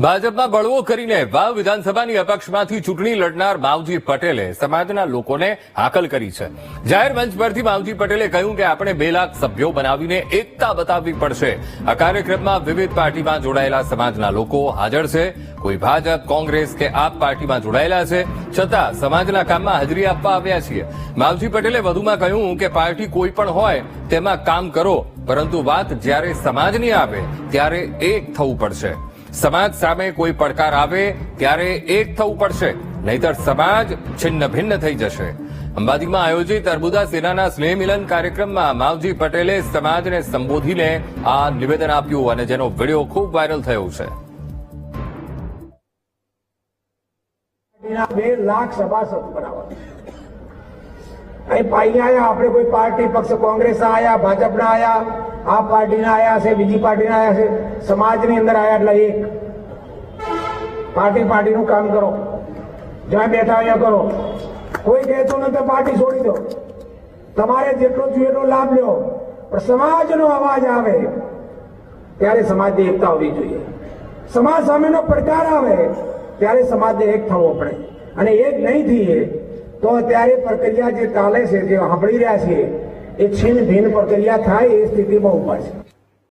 ભાજપમાં બળવો કરીને વાવ વિધાનસભાની અપક્ષમાંથી ચૂંટણી લડનાર માવજી પટેલે સમાજના લોકોને હાકલ કરી છે. જાહેર મંચ પરથી માવજી પટેલે કહ્યું કે આપણે બે લાખ સભ્યો બનાવીને એકતા બતાવવી પડશે. આ કાર્યક્રમમાં વિવિધ પાર્ટીમાં જોડાયેલા સમાજના લોકો હાજર છે. કોઈ ભાજપ, કોંગ્રેસ કે આપ પાર્ટીમાં જોડાયેલા છે. છતાં સમાજના કામમાં હાજરી આપવા આવ્યા છીએ. માવજી પટેલે વધુમાં કહ્યું કે પાર્ટી કોઈ પણ હોય તેમાં કામ કરો, પરંતુ વાત જ્યારે સમાજની આવે, ત્યારે એક થવું પડશે. સમાજ સામે કોઈ પડકાર આવે ત્યારે એક થવું પડશે, નહીતર સમાજ છિન્ન ભિન્ન થઈ જશે. અંબાજીમાં આયોજિત અર્બુદા સેનાના સ્નેહ મિલન કાર્યક્રમમાં માવજી પટેલે સમાજને સંબોધીને આ નિવેદન આપ્યું અને જેનો વીડિયો ખૂબ વાયરલ થયો છે. બે લાખ સભાસદ બનાવવા. અહીં પાઈ આવ્યા આપણે કોઈ પાર્ટી, પક્ષ કોંગ્રેસના આયા ભાજપના આયા આ પાર્ટીના આયા છે, બીજી પાર્ટીના આયા છે, સમાજની અંદર આયા એટલે એક. પાર્ટી, પાર્ટીનું કામ કરો. જ્યાં બેઠા અહીંયા કરો. કોઈ કહેતો નથી તો પાર્ટી છોડી દો. તમારે જેટલો જોઈએ એટલો લાભ લ્યો પણ સમાજનો અવાજ આવે, ત્યારે સમાજની એકતા હોવી જોઈએ. સમાજ સામેનો પડકાર આવે, ત્યારે સમાજને એક થવો પડે. અને એક નહીં થઈએ તો અત્યારે પ્રક્રિયા જે ચાલે છે, જે સાંભળી રહ્યા છે, એ છીન ભીન પ્રક્રિયા થાય એ સ્થિતિમાં ઊભા છે.